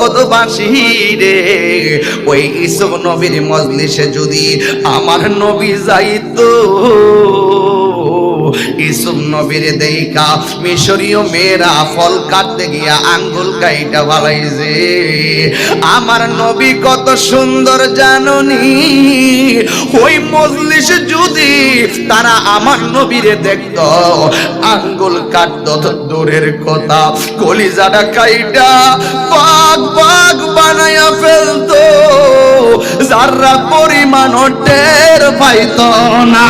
জগৎবাসী রে। ওই ইসব নবীর মজলিসে যদি আমার নবী যাইতো। ইসুফ নবীর দেইকা মিশরীয় মেয়েরা ফল কাটতে গিয়া আঙ্গুল কাইটা বালাইছে আমার নবী কত সুন্দর জাননি। ওই মজলিসে যদি তারা আমার নবীরে দেখত, আঙ্গুল কাটত দূরের কথা, কলিজাটা কাইটা বাগ বাগ বানায়া ফেলতো। যারা পরিমাণ টের পাইত না।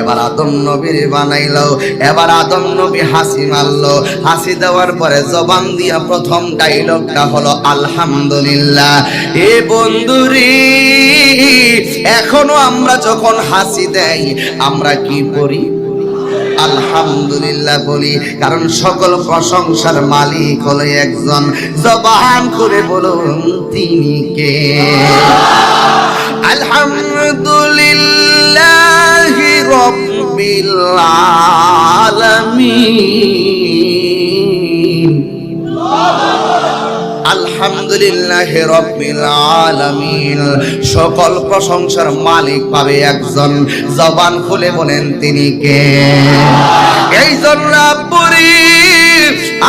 এবার আদম নবীর বানাইলো, এবার আদম নবী হাসি মারলো। হাসি দেওয়ার পরে জবান দিয়া প্রথম ডাইলগটা হলো, আলহামদুলিল্লাহ। এ বন্ধুরি, এখনও আমরা যখন হাসি দেই, আমরা কি করি? আলহামদুলিল্লাহ বলি, কারণ সকল প্রশংসার মালিক হলো একজন। জবান করে বলুন, তিনি কে? আলহামদুলিল্লাহ আলহামদুলিল্লাহ রব্বিল আলামিন। সকল প্রশংসার মালিক পাবে একজন। জবান খুলে বলেন, তিনি কে? এই জন্য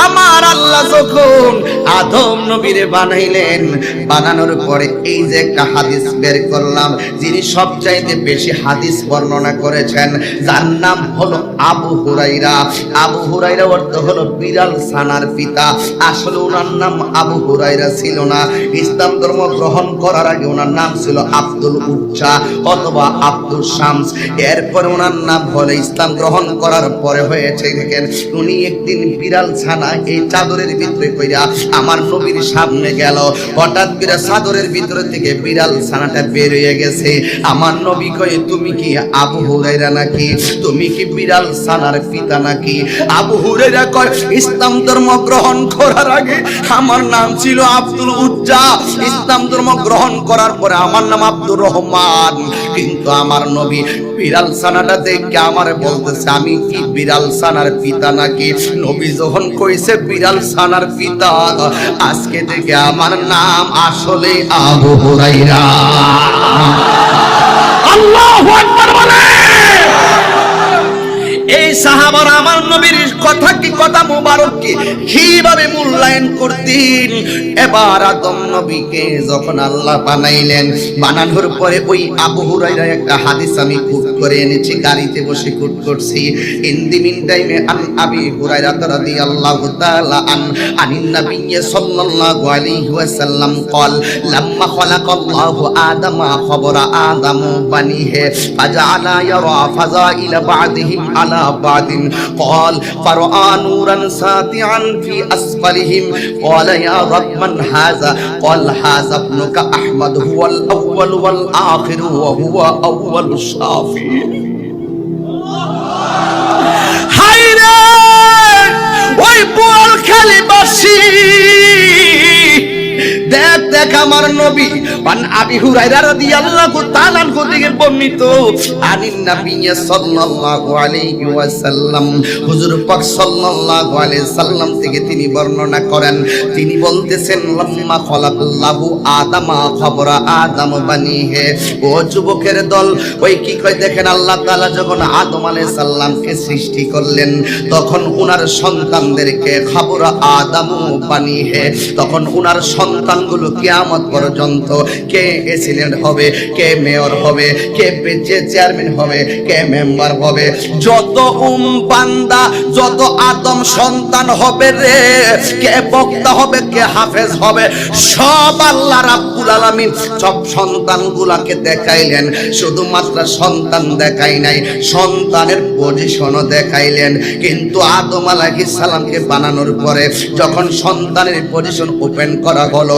আমার আল্লাহ যখন আদম নবীরে বানাইলেন, বানানোর পরে এই যে একটা হাদিস বের করলাম, যিনি সবচাইতে বেশি হাদিস বর্ণনা করেছেন, যার নাম হলো আবু হুরাইরা। আবু হুরাইরা অর্থ হলো বিড়াল সানার পিতা। আসলে ওনার নাম আবু হুরাইরা ছিল না। ইসলাম ধর্ম গ্রহণ করার আগে ওনার নাম ছিল আব্দুল উচ্চা অথবা আব্দুল শামস। এরপরে ওনার নাম হলো ইসলাম গ্রহণ করার পরে হয়েছে দেখেন, উনি একদিন বিড়াল ছানা এই চাদরের ভিতরে কইরা আমার নবীর সামনে গেল। হঠাৎ করে চাদরের ভিতরে থেকে বিড়াল ছানাটা বের হয়ে গেছে। আমার নবী কয়ে, তুমি কি আবু হুরাইরা নাকি? তুমি কি বিড়াল ছানার পিতা নাকি? আবু হুরাইরা কয়, ইসলাম ধর্ম গ্রহণ করার আগে আমার নাম ছিল আব্দুল উজ্জা ইসলাম ধর্ম গ্রহণ করার পরে আমার নাম আব্দুর রহমান। কিন্তু আমার নবী বিড়াল ছানাটা দেখে আমার বলতেছে, আমি কি বিড়াল ছানার পিতা নাকি? নবী যখন কইছে, বিড়াল সানার পিতা, আজকে থেকে আমার নাম আসলে আবু হুরাইরা। আল্লাহু আকবার বলে এই সাহাবার আমার নবীর কথা কি কথা মুবারক কি কিভাবে মূল্যায়ন করতেন এবার আদম নবীকে যখন আল্লাহ বানাইলেন বানানোর পরে ওই আবু হুরাইরা একটা হাদিস আমি কুট করে এনেছি গাড়িতে বসে কুট করছি ইন দি মিন টাইমে আন আবি হুরাইরা রাদিয়াল্লাহু তাআলা আন আনিন নবী সাল্লাল্লাহু আলাইহি ওয়াসাল্লাম قال لما خلق الله آدم خبر آدم بنيه فجعل يرى فضائل بعضهم على بعض قال فرأى نورا ساطعا في أسفلهم قال يا رب من هذا قال هذا ابنك أحمد هو الأول والآخر وهو أول الشافعين হাইরে ওই বোয়াল খালি বাসি দেখ দেখ আমার নবী। আবি রাদিয়াল্লাহু তাআলা বর্ণিত, আনিন নবিয়্য সাল্লাল্লাহু আলাইহি ওয়াসাল্লাম। হুজুর পাক সাল্লাল্লাহু আলাইহি সাল্লাম থেকে তিনি বর্ণনা করেন, তিনি বলতেছেন, লাম্মা খলাকাল্লাহু আদামা খবরা আদম বানিহে। ও যুবকের দল, ওই কি কয়, দেখেন আল্লাহ তাআলা যখন আদম আলাইহিস সালামকে সৃষ্টি করলেন, তখন উনার সন্তানদেরকে খবরা আদম বানিহে। তখন উনার সন্তানগুলো কিয়ামত পর্যন্ত কে এসিলেন্ট হবে, কে মেয়র হবে, কে চেয়ারম্যান হবে, কে মেম্বার হবে। যত উম বান্দা, যত আদম সন্তান হবে রে, কে বক্তা হবে, কে হাফেজ হবে, সব আল্লাহ রাব্বুল আলামিন সব সন্তানগুলাকে দেখাইলেন। শুধুমাত্র সন্তান দেখাই নাই, সন্তানের পজিশনও দেখাইলেন। কিন্তু আদম আলাইহিস সালামকে বানানোর পরে যখন সন্তানের পজিশন ওপেন করা হলো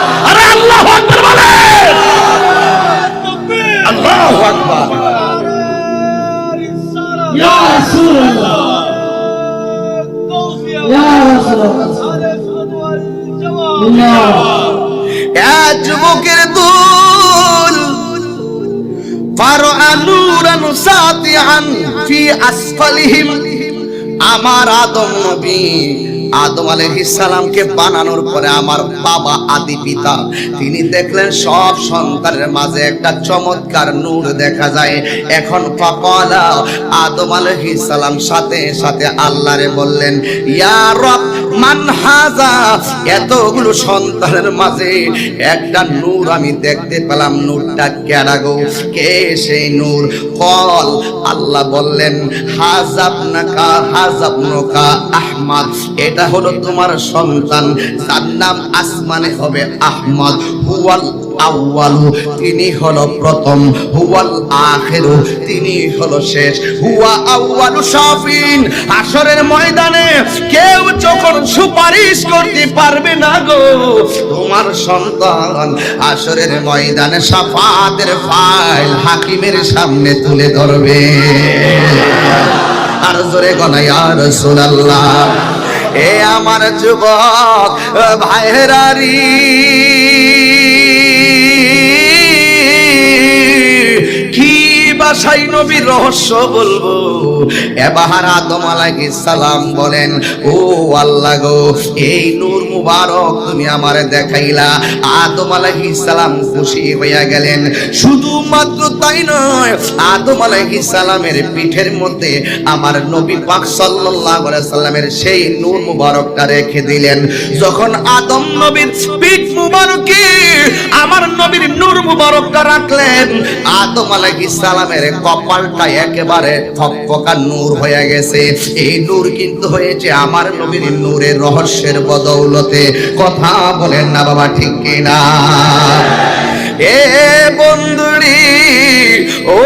رسول الله يا رسول الله এক যুবকের দুল ফারআনুরান সাতিআন ফি আসফালিহিম আমার আদম নবী আদম সালামকে বানানোর পরে আমার বাবা আদি পিতা, তিনি দেখলেন সব সন্তানের মাঝে একটা চমৎকার নূর দেখা যায়। এখন ফাকালা আদম সালাম সাথে সাথে আল্লাহরে বললেন, ইয়া রব মান হাজা, এতগুলো সন্তানের মাঝে একটা নূর আমি দেখতে পেলাম, নূরটা গো? কে সেই নূর? কল, আল্লাহ বললেন হাজাবনাকা হাজাবনকা আহমদ। এটা হলো তোমার সন্তান তার নাম আসমানে হবে আহমদ। হুয়াল আউয়ালু তিনি হলো প্রথম, হুয়াল আখিরু, তিনি হলো শেষ। হুয়া আউয়ালু শাফিন আসরের ময়দানে কেউ যখন সুপারিশ করতে পারবে না গো, তোমার সন্তান আসরের ময়দানে সাফাতের ফাইল হাকিমের সামনে তুলে ধরবে। আর জোরে গনাই আর রাসূলুল্লাহ, এ আমার যুবক ভাইরারি বাসাই নবীর রহস্য বলব। এবার আদম আলাইহিস সালাম বলেন, ও আল্লাহ গো, এই নূর মুবারক তুমি আমারে দেখাইলা। আদম আলাইহিস সালাম খুশি হইয়া গেলেন। শুধুমাত্র তাই নয়, আদম আলাইহিস সালামের পিঠের মধ্যে আমার নবী পাক সাল্লাল্লাহু আলাইহি সাল্লামের সেই নূর মুবারকটা রেখে দিলেন। যখন আদম নবীর পিঠ মুবারকে আমার নবীর নূর মুবারকটা রাখলেন। আদম আলাইহিস সালামের কপালটা একেবারে ফকফকা নূর হয়ে গেছে। এই নূর কিন্তু হয়েছে আমার নবীর নূরের রহস্যের বদৌলতে। কথা বলেন না বাবা, ঠিক কিনা? এ বন্ধুরি, ও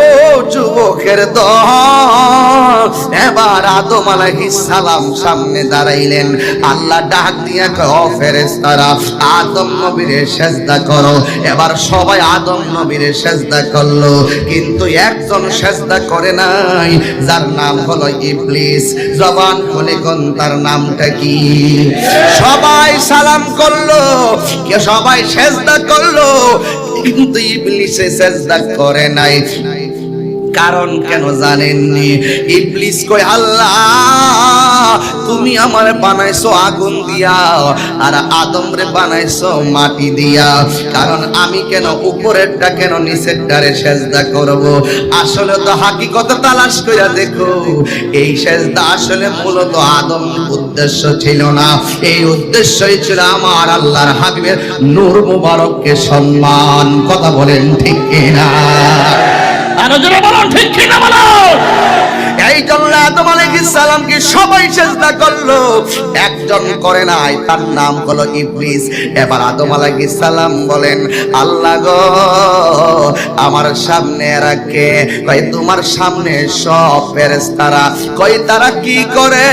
যুবকের এবার আদম আলাইহিস সালাম সামনে দাঁড়াইলেন। আল্লাহ ডাক দিয়া কয় ফেরেশতারা, আদম নবীরে সেজদা করো। এবার সবাই আদম নবীরে সেজদা করল। কিন্তু একজন সেজদা করে নাই, যার নাম হলো ইবলিস। জবান খুলে কোন, তার নামটা কি? সবাই সালাম করল কে সবাই সেজদা করল। কিন্তু ইবলিসে সেজদা করে নাই। কারণ কেন জানেননি? ইবলিস কই আল্লাহ, তুমি আমার বানাইছো আগুন দিয়া আর আদম রে বানাইছো মাটি দিয়া। কারণ আমি কেন উপরেরটা কেন নিচেরটারে সেজদা করব? আসলে তো হাকিকত তালাশ কইরা দেখো, এই সেজদা আসলে মূলত আদম উদ্দেশ্য ছিল না। এই উদ্দেশ্যই ছিল আমার আল্লাহর হাবিবের নূর মুবারককে সম্মান। কথা বলেন ঠিক কিনা? আমার সামনে রাখে। তোমার সামনে সব ফেরেশতারা। কই তারা কি করে?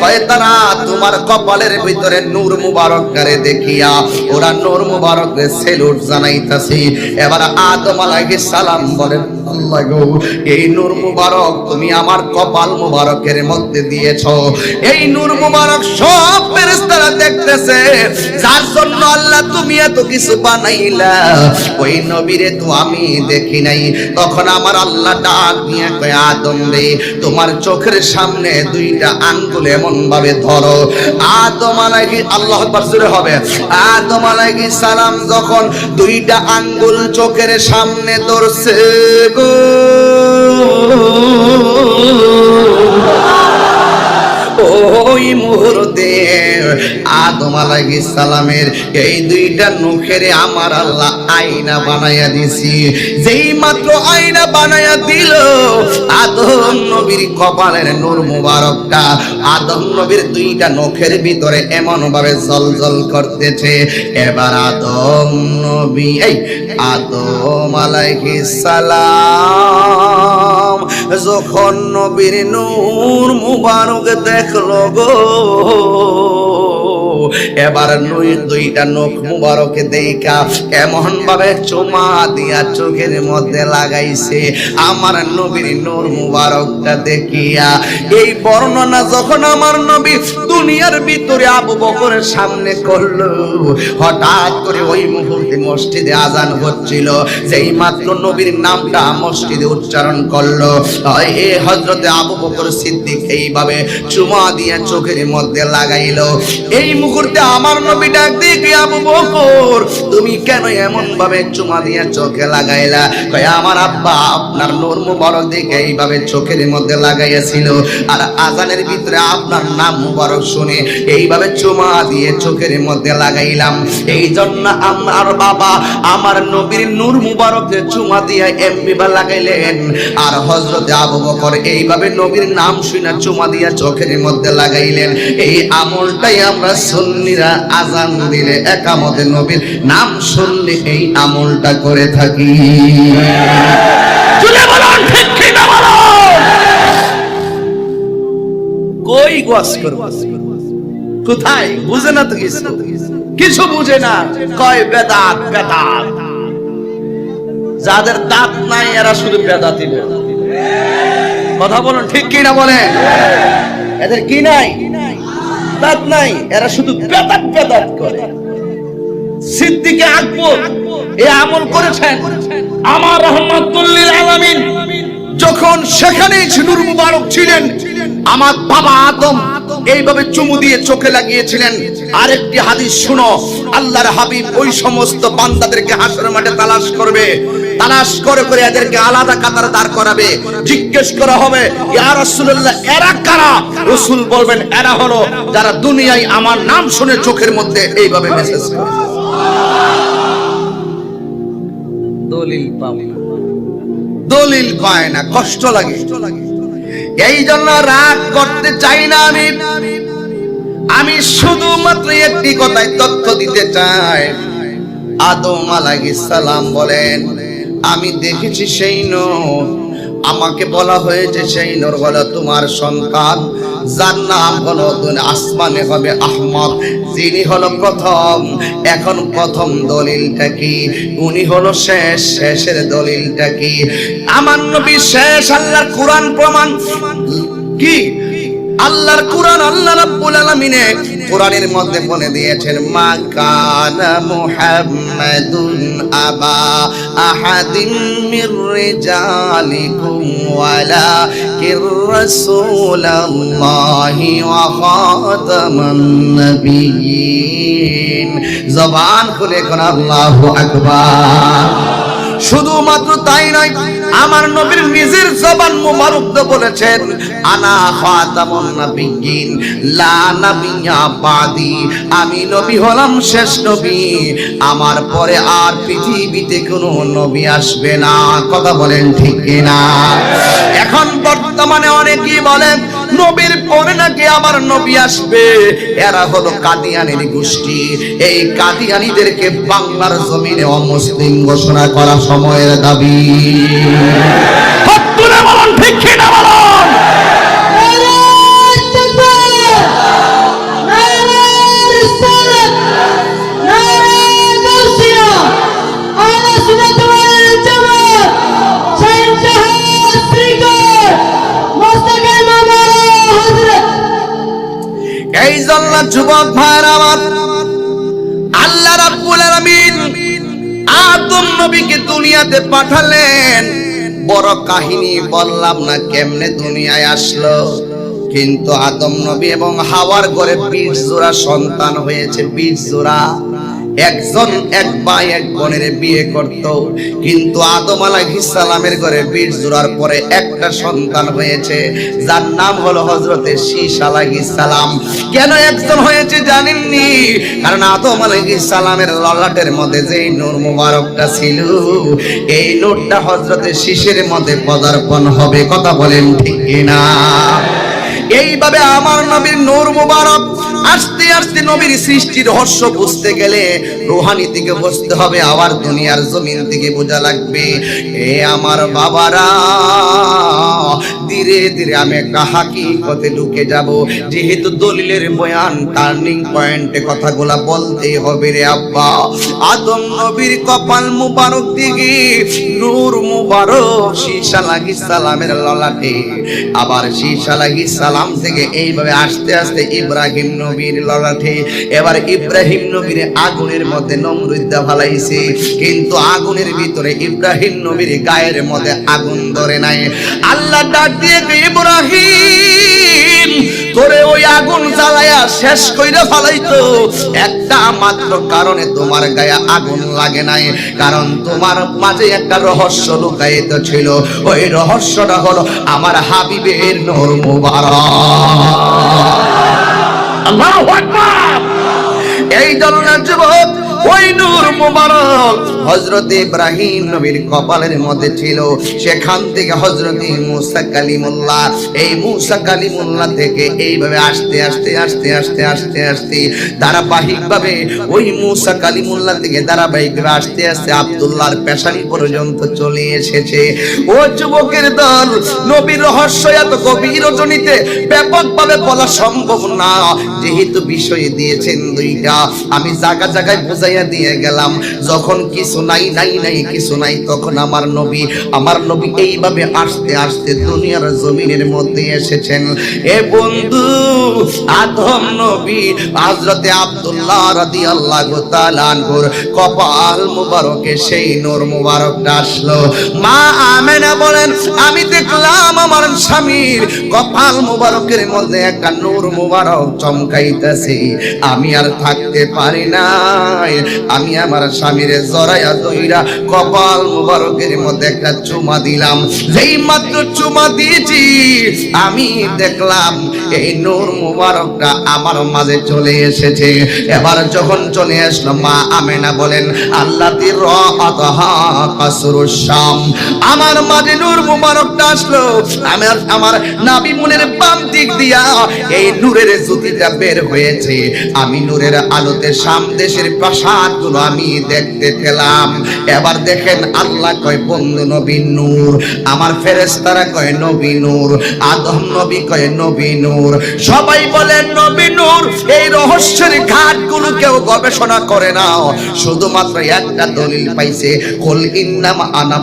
কই তারা তোমার কপালের ভিতরে নূর মুবারক করে দেখিয়া, ওরা নূর মুবারক সেলুট জানাইতাছি। এবার আদম আলাইহিস সালাম বলেন, আল্লাহ গো এই নূর মুবারক তুমি আমার কপাল মুবারকের মধ্যে দিয়েছ। এই নূর মুবারক সব ফেরেশতারা দেখতেছে, যার জন্য আল্লাহ তুমি এত কিছু বানাইলা। ওই নবীরে তো আমি দেখি নাই। তখন আমার আল্লাহ ডাক নিয়ে কয়, আদম রে, তোমার চোখের সামনে দুইটা আঙ্গুল এমন ভাবে ধরো। আদম আলাইহি, আল্লাহ আকবার হবে। আদম আলাইহি সালাম যখন দুইটা আঙ্গুল চোখের সামনে ধরছে গো ওই মুহূর্তে আদম আলাইহিস সালামের এই দুইটা নখের আমার আল্লাহ আয়না বানায়া দিছি। যেই মাত্র আয়না বানায়া দিল, আদম নবীর কপালের নূর মুবারকটা, আদম নবীর দুইটা নখের ভিতরে এমন ভাবে জলজল করতেছে। এবার আদম নবী, এই আদম আলাইহিস সালাম যখন নবীর নূর মুবারক দেখল গো এবার নই দুইটা নখ মুবারকে দেইকা এমন ভাবে চুমা দিয়া চোখের মধ্যে লাগাইছে। আমার নবীর নূর মুবারকটা দেখিয়া। এই বর্ণনা যখন আমার নবী দুনিয়ার ভিতরে আবু বকরের সামনে করল, হঠাৎ করে ওই মুহূর্তে মসজিদে আজান হচ্ছিল। যেই মাত্র নবীর নামটা মসজিদে উচ্চারণ করল এ হজরতে আবু বকর সিদ্দিক এইভাবে চুমা দিয়া চোখের মধ্যে লাগাইলো। এই মুহূর্তে আমার নবী ডাক দিয়ে কি আবু বকর। তুমি কেন এমন ভাবে চুমা দিয়ে চোখে লাগাইলা? কয়, আমার আব্বা আপনার নূর মুবারক দিকে এইভাবে চোখের মধ্যে লাগাইয়াছিল। আর আজানের ভিতরে আপনার নাম মুবারক শুনে এইভাবে চুমা দিয়ে চোখের মধ্যে লাগাইলাম। এই জন্য আমার বাবা আমার নবীর নূর মুবারকে চুমা দিয়ে এমবিবা লাগাইলেন। আর হযরত আবু বকর এইভাবে নবীর নাম শুনে চুমা দিয়ে চোখের মধ্যে লাগাইলেন। এই আমলটাই আমরা সুন্নিরা আজান দিলে একামতে নবীর নাম শুনলে এই আমলটা করে থাকি। কিছু? বুঝে না। যাদের দাঁত নাই, এরা শুধু বেদাতি। কথা বলুন, ঠিক কি না বলেন? এদের কি নাই? দাঁত নাই, এরা শুধু বেদাত বেদাত করে। সিদ্দিকে আকবর এ আমল করেছেন আমার রহমাতুল্লিল আলামিন। যখন সেখানে নূর মুবারক ছিলেন, আমার বাবা আদম এইভাবে চুমু দিয়ে চোখে লাগিয়েছিলেন। আরেকটি হাদিস শুনো, আল্লাহর হাবিব ওই সমস্ত বান্দাদেরকে হাসরের মাঠে তালাশ করবে। তালাশ করে করে এদেরকে আলাদা কাতারে দাঁড় করাবে। জিজ্ঞেস করা হবে ইয়া রাসূলুল্লাহ এরা কারা? রাসূল বলবেন এরা হলো যারা দুনিয়ায় আমার নাম শুনে চোখের মধ্যে এইভাবে মেসেজ করে। দলিল পাবে দলিল পায় না কষ্ট লাগে। এই জন্য রাগ করতে চাই না আমি। আমি শুধুমাত্র একটি কথাই তথ্য দিতে চাই। আদম আলাইহিস সালাম বলেন আমি দেখেছি সেই নূর। আমাকে বলা হয়েছে সেই নূর হলো তোমার সন্তান, যার নাম হলো আসমানে হবে আহমদ। যিনি হলো প্রথম। এখন প্রথম দলিলটা কি? উনি হলো শেষ, শেষের দলিলটা কি? আমার নবী শেষ, আল্লাহর কোরআন প্রমাণ। কি? আল্লাহর কোরআন আল্লাহ রাব্বুল আলামিনে কোরআনের মধ্যে বলে দিয়েছেন, মা মুহাম্মাদুন আবা আহাদিন মির রিজালিকুম ওয়ালা কির রাসূলুল্লাহি ওয়া খাতামান জবান খুলে কোন আল্লাহু আকবার। শুধুমাত্র তাই নয়, আমার নবীর নিজের জবান মুবারক বলেছেন, আনা খাতামুন নাবিয়্যিন, লা নাবিয়্যা বাদি। আমি নবী হলাম শেষ নবী, আমার পরে আর পৃথিবীতে কোনো নবী আসবে না। কথা বলেন ঠিক কিনা? এখন বর্তমানে অনেকেই বলেন নবীর পরে নাকি আমার নবী আসবে? এরা হলো কাদিয়ানির গোষ্ঠী। এই কাদিয়ানিদেরকে বাংলার জমিনে অমুসলিম ঘোষণা করা সময়ের দাবি। যুবক ভাইয়ের আমার। আল্লাহ রাব্বুল আলামিন আদম নবীকে দুনিয়াতে পাঠালেন। বড় কাহিনী বললাম না কেমনে দুনিয়ায় আসলো। কিন্তু আদম নবী এবং হাওয়ার করে বিশ জোড়া সন্তান হয়েছে বিশ জোড়া একজন এক ভাই এক বোনের বিয়ে করত। কিন্তু আদম আলাইহিস সালামের ঘরে বীর জোড়ার পরে একটা সন্তান হয়েছে, যার নাম হলো হযরতে শীষ আলাইহিস সালাম। কেন একজন হয়েছে জানেননি? কারণ আদম আলাইহিস সালামের ললাটের মধ্যে যেই নূর মুবারকটা ছিল, এই নূরটা হযরতে শীষের মধ্যে পদার্পণ হবে, কথা বলেন ঠিক কিনা? এইভাবে আমার নবীর নূর মুবারক আস্তে আস্তে নবীর সৃষ্টি রহস্য বুঝতে গেলে রোহানি দিকে বুঝতে হবে, আবার দুনিয়ার জমিন থেকে বোঝা লাগবে। এ আমার বাবারা ধীরে ধীরে আমি একটা হাকিকতে ঢুকে যাব। যেহেতু দলিলের বয়ান টার্নিং পয়েন্টে কথাগুলা বলতে হবে রে আব্বা। আদম নবীর কপাল মুবারক দিকে নূর মুবারক শীশা লাগি সালামের ললাটে। আবার শীশা লাগি সালাম থেকে এইভাবে আস্তে আস্তে ইব্রাহিম নবীর ললাটে। এবার ইব্রাহিম নবীর আগুনের মধ্যে নমরুদ্দা ফালাইছে। কিন্তু আগুনের ভিতরে ইব্রাহিম নবীর গায়ের মধ্যে আগুন ধরে নাই। আল্লাহ ডাক দিয়ে ইব্রাহিম। তোরে ওই আগুন জ্বালায়া শেষ কইরা ফালাইতো। একটা মাত্র কারণে তোমার গায়ে আগুন লাগে নাই। কারণ তোমার মাঝে একটা রহস্য লুকায়িত ছিল। ওই রহস্যটা হলো আমার হাবিবের নূর মুবারক। আল্লাহু আকবার। এই জন্য যুবক ওই পেশানি পর্যন্ত চলে এসেছে। ও যুবকের দল, নবীর রহস্য এত গভীর রজনীতে ব্যাপকভাবে বলা সম্ভব না। যেহেতু বিষয় দিয়েছেন দুইটা, আমি জায়গা জায়গায় বুঝাইয়া দিয়ে গেলাম। যখন কিছু নাই নাই নাই, কিছু নাই, তখন আমার নবী আমার নবী এইভাবে আসতে আসতে দুনিয়ার জমিনের মধ্যে এসেছেন। এ বন্ধু, আদম নবী, হযরতে আব্দুল্লাহ রাদিয়াল্লাহু তাআলা আনহুর কপাল মুবারকে সেই নূর মুবারকটা আসলো। মা আমেনা বলেন, আমি দেখলাম আমার স্বামীর কপাল মুবারকের মধ্যে একটা নূর মুবারক চমকাইতেছে। আমি আর থাকতে পারি নাই। আমি আমার স্বামীর জরায়া দইরা কপাল মুবারকের মধ্যে একটা চুমা দিলাম। যেই মাত্র চুমা দিয়েছি, আমি দেখলাম এই নূর মুবারকটা আমার মাঝে চলে এসেছে। এবার যখন চলে আসলো, মা আমেনা বলেন, আল্লাহ শাম। আমার মাঝে নূর মুবারকটা আসলো। আমার আমার নাবি মুনের বাম দিক দিয়া এই নূরের জ্যোতিটা বের হয়েছে। আমি নূরের আলোতে শাম দেশের প্রাসাদ গুলো আমি দেখতে পেলাম। এবার দেখেন আল্লাহ কয়, বন্ধু নবী নূর। আমার ফেরেশতারা কয়, নবী নূর। আদম নবী কয়, নবী নূর। সবাই নবী নূর। এই রহস্যের ঘাটগুলো কেউ গবেষণা করে শুধুমাত্র একটা দলিল পাইছে, কুল ইন্নাম আনা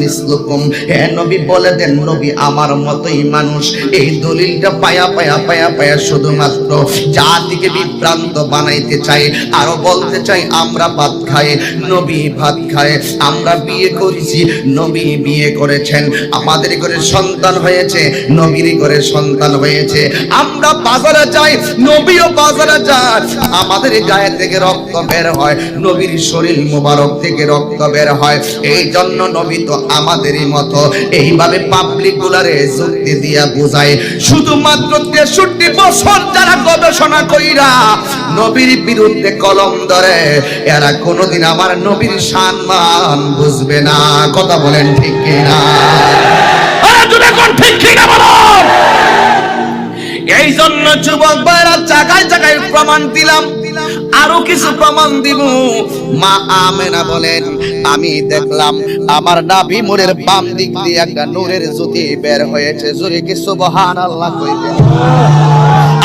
মিসলুকুম। হে নবী, বলে দেন, নবী আমার মতোই মানুষ। এই দলিলটা পায়া পায়া পায়া পায়া শুধুমাত্র জাতিকে বিভ্রান্ত বানাইতে চাই। আরও বলতে চাই আমরা ভাত খাই, নবী ভাত খায়। আমরা বিয়ে করেছি, নবী বিয়ে করেছেন। আমাদের ঘরে সন্তান হয়েছে, নবীর ঘরে সন্তান হয়েছে। আমরা বাজারে যাই, নবীও বাজারে যায়। আমাদের গায়ে থেকে রক্ত বের হয়, নবীর শরীর মোবারক থেকে রক্ত বের হয়। এই জন্য নবী তো আমাদেরই মতো। এইভাবে পাবলিক গুলারে যুক্তি দিয়া বোঝায়। শুধুমাত্র তেষট্টি বছর যারা গবেষণা কইরা নবীর বিরুদ্ধে কলম ধরে এরা কোনোদিন আমার নবীর সম্মান বুঝবে না। কথা বলেন ঠিক কিনা? এই জন্য যুবক ভাইরা জায়গায় জায়গায় প্রমাণ দিলাম। আরও কিছু প্রমাণ দিব। মা আমেনা বলেন, আমি দেখলাম আমার নাভি মোড়ের বাম দিক দিয়ে একটা নূরের জ্যোতি বের হয়েছে। জোরে কি সুবহান আল্লাহ কইতে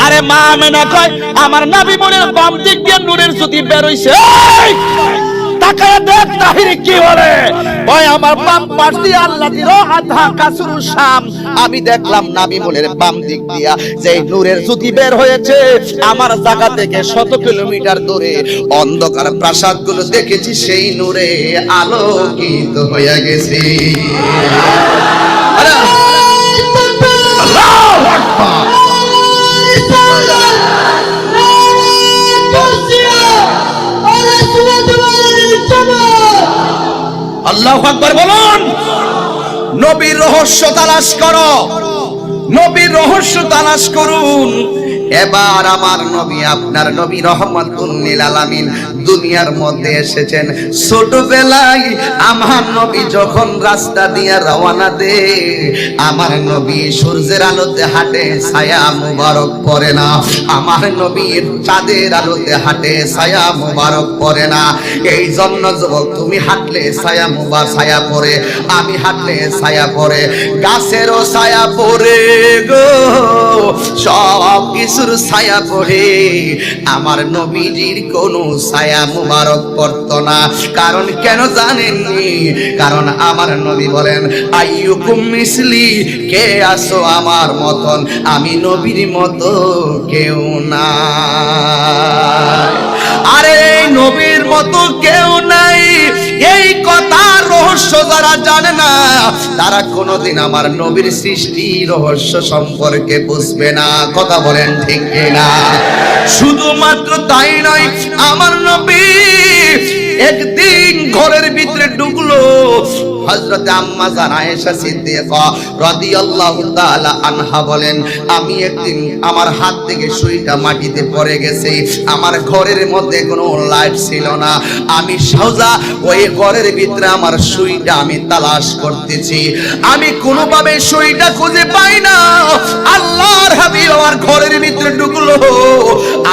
আরে মা আমেনা কয় আমার নাবি মনের বাম দিক দিয়ে নূরের জ্যোতি বের হইছে এই! তাকায় দেখ তাহিরি কি বলে। ওই আমার আমি দেখলাম নাবি বাম দিক বের হয়েছে। আমার থেকে শত কিলোমিটার দূরে অন্ধকার প্রাসাদগুলো দেখেছি সেই নূরে আলোকিত হয়ে গেছে। আরে, আল্লাহ আকবার বলুন। নবীর রহস্য তালাশ করো। নবীর রহস্য তালাশ করুন। এবার আমার নবী, আপনার নবী রহমতুল্লিল আলামিন দুনিয়ার মধ্যে এসেছেন। ছোটবেলায় আমার নবী যখন রাস্তা দিয়ে রওনা দে, আমার নবী সূর্যের আলোতে হাঁটে, ছায়া মুবারক পড়ে না। আমার নবীর চাঁদের আলোতে হাঁটে, ছায়া মুবারক পড়ে না। এই জন্য যুবক, তুমি হাঁটলে ছায়া মুবার ছায়া পড়ে। আমি হাঁটলে ছায়া পড়ে। গাছেরও ছায়া সব কিছুর ছায়া পড়ে। আমার নবীজির কোনো ছায়া মুবারক পড়তো না। কারণ কেন জানেননি? কারণ আমার নবী বলেন, আইয়ুকুম মিসলি, কে আসো আমার মতন? আমি নবীর মতো কেউ না আরে নবীর মতো কেউ নাই। এই কথা রহস্য যারা জানে না তারা কোনোদিন আমার নবীর সৃষ্টি রহস্য সম্পর্কে বুঝবে না। কথা বলেন ঠিক না শুধুমাত্র তাই নয়, আমার নবী একদিন ঘরের ভিতরে ঢুকলো হযরত আম্মা জান আয়েশা সিদ্দিকা রাদিয়াল্লাহু তাআলা আনহা বলেন, আমি একদিন আমার হাত থেকে সুইটা মাটিতে পড়ে গেছে। আমার ঘরের মধ্যে কোনো লাইট ছিল না। আমি সোজা ওই ঘরের ভিতরে আমার সুইটা আমি তালাশ করতেছি। আমি কোনোভাবে সুইটা খুঁজে পাই না। আল্লাহর হাবিব আমার ঘরের ভিতরে ঢুকলো।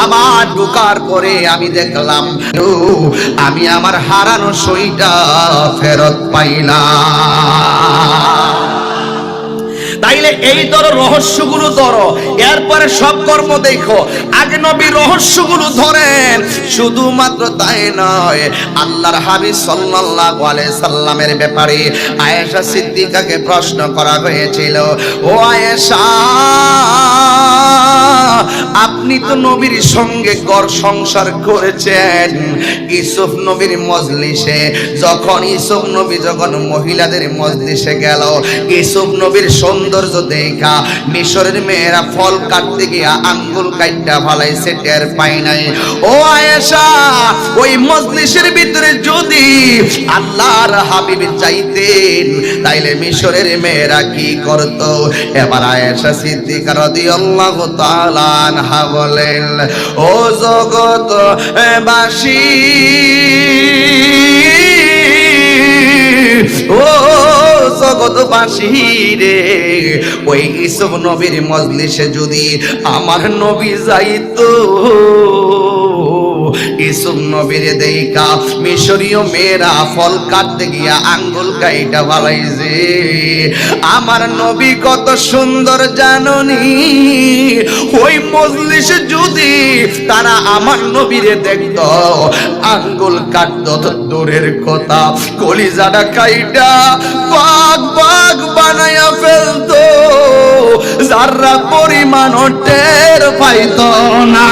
আমার ঢুকার পরে আমি দেখলাম, আমি আমার হারানো সইটা ফেরত পাইলাম। তাইলে এই ধরো রহস্যগুলো ধরো, এরপরে সব কর্ম দেখো। আগে নবী রহস্যগুলো ধরেন, শুধুমাত্র তাই নয়, আল্লাহর হাবিব সাল্লাল্লাহু আলাইহি সাল্লামের ব্যাপারে আয়েশা সিদ্দিকাকে প্রশ্ন করা হয়েছিল, ও আয়েশা! আপনি তো নবীর সঙ্গে ঘর সংসার করেছেন। ইসুফ নবীর মজলিসে, যখন ইসুফ নবী যখন মহিলাদের মজলিসে গেল ইসুফ নবীর সৌন্দর্য দেখা, মিশরের মেয়েরা ফল কাটতে গিয়া আঙ্গুল কাইটা ফালাইছে, টের পাই নাই। ও আয়েশা, ওই মজলিসের ভিতরে যদি আল্লাহর হাবিব চাইতেন, তাইলে মিশরের মেয়েরা কি করত? এবার আয়েশা সিদ্দিকা রাদিয়াল্লাহু তাআলা আনহা বলেন ও জগত বাসী। ও জগত জগৎবাসী রে, ওই ইসব নবীর মজলিসে যদি আমার নবী যাইতো। ইসুম নবীর দেইকা মিশরীয় মেয়েরা ফল কাটতে গিয়া আঙ্গুল কাইটা ভালাইছে আমার নবী কত সুন্দর জাননি। ওই মজলিসে যদি তারা আমার নবীরে দেখত, আঙ্গুল কাটতো দূরের কথা, কলিজাটা কাইটা বাগ বাগ বানায়া ফেলতো। যারা পরিমাণ টের পাইত না।